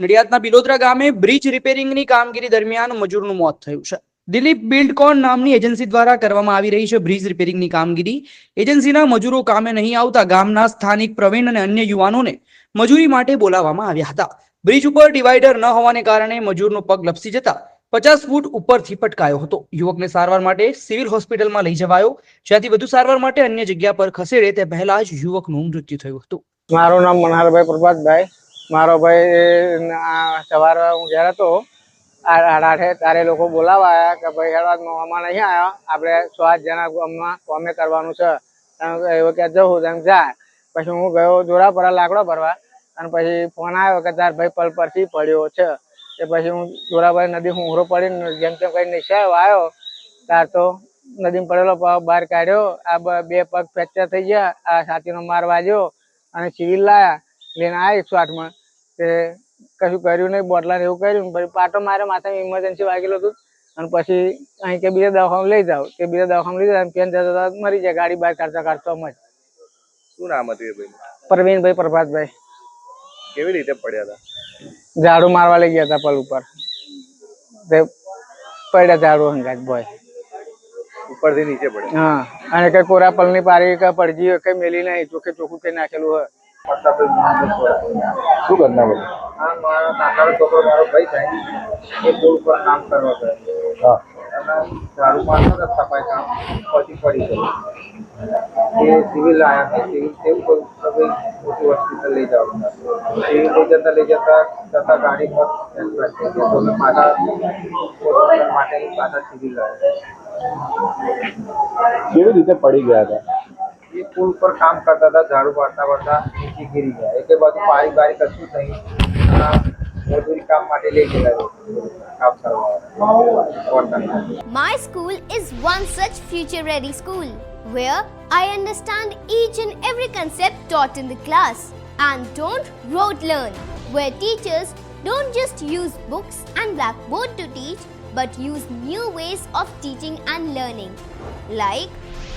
નડિયાદના બિલોદરા ગામે બ્રિજ રિપેરિંગની કામગીરી દરમિયાન મજૂરનું મોત થયું છે. દિલીપ બિલ્ડકોન નામની એજન્સી દ્વારા કરવામાં આવી રહી છે બ્રિજ રિપેરિંગની કામગીરી. એજન્સીના મજૂરો કામે નહીં આવતા ગામના સ્થાનિક પ્રવીણ અને અન્ય યુવાનોને મજૂરી માટે બોલાવવામાં આવ્યા હતા. બ્રિજ ઉપર ડિવાઈડર ન હોવાને કારણે મજૂરનો પગ લપસી જતા પચાસ ફૂટ ઉપરથી પટકાયો હતો. યુવકને સારવાર માટે સિવિલ હોસ્પિટલમાં લઈ જવાયો. જ્યાંથી વધુ સારવાર માટે અન્ય જગ્યા પર ખસેડે તે પહેલા જ યુવકનું મૃત્યુ થયું હતું. મારું નામ મનહરભાઈ પ્રભાતભાઈ. મારો ભાઈ સવારે હું ઘેર હતો. આઠ તારે લોકો બોલાવા આવ્યા કે ભાઈ હેડવાદ અમારે નહીં આવ્યા આપણે સો આઠ જણા ગામમાં કોમે કરવાનું છે. એવું કે જવું તેમ જાય પછી હું ગયો જોરાપરા લાકડો ભરવા અને પછી ફોન આવ્યો કે તાર ભાઈ પલ પરથી પડ્યો છે. એ પછી હું જોરાભાઈ નદી હુંહરો પડીને જેમ તેમ કઈ નિશાયો આવ્યો. તાર તો નદીમાં પડેલો બહાર કાઢ્યો. આ બે પગ ફ્રેક્ચર થઈ ગયા. આ છાતીનો માર વાજ્યો અને સિવિલ લાયા. લઈને આવ્યા એકસો તે કશું કર્યું નહીં બોટલા એવું કર્યું પછી પાટો મારે માથામાં ઇમરજન્સી વાગેલું હતું અને પછી અહીં કે બીજા દવાખાને લઈ જાઓ તે બીજા દવાખાને લઈ જાય પેન જતા જતા મરી જાય ગાડી બહાર કાઢતા કાઢતા જ શું નામ હતું એ ભાઈ પ્રવીણભાઈ પ્રભાતભાઈ. કેવી રીતે પડ્યા હતા? ઝાડુ મારવા લઈ ગયા હતા પલ ઉપર. તે પડ્યા ઝાડુ હંગાત બોય ઉપરથી નીચે પડ્યા? હા અને કઈ કોરા પલની પારી કે પડજી કઈ મેલી નહીં ચોખ્ખે ચોખ્ખું કઈ નાખેલું હોય. શું ઘટના બની આ મારો કાકાનો છોકરો મારો ભાઈ થાય એ પુલ પર કામ કરવા ગયો હા અને ઝાડુ મારતો હતો સફાઈ કામ પછી પડી ગયો એ સિવિલ આવ્યા છે સિવિલ કેવું કહ્યું કે ભાઈ મોટી હોસ્પિટલ લઈ જાઓ સિવિલ લઈ જતા લઈ જતા જતા ગાડી પર accident થઈ ગયો તો અમે પાછા હોસ્પિટલ માટે પાછા સિવિલ આવ્યા કેવી રીતે પડી ગયા હતા એ પુલ પર કામ કરતા હતા ઝાડુ પાડતા પાડતા નીચે ગીરી ગયા એક બાજુ પાણી બારી કશું નહીં આ મજૂરી કામ માટે લઈ ગયેલા કામ કરવા My school is one such future ready school where I understand each and every concept taught in the class and don't rote learn, where teachers don't just use books and blackboard to teach but use new ways of teaching and learning like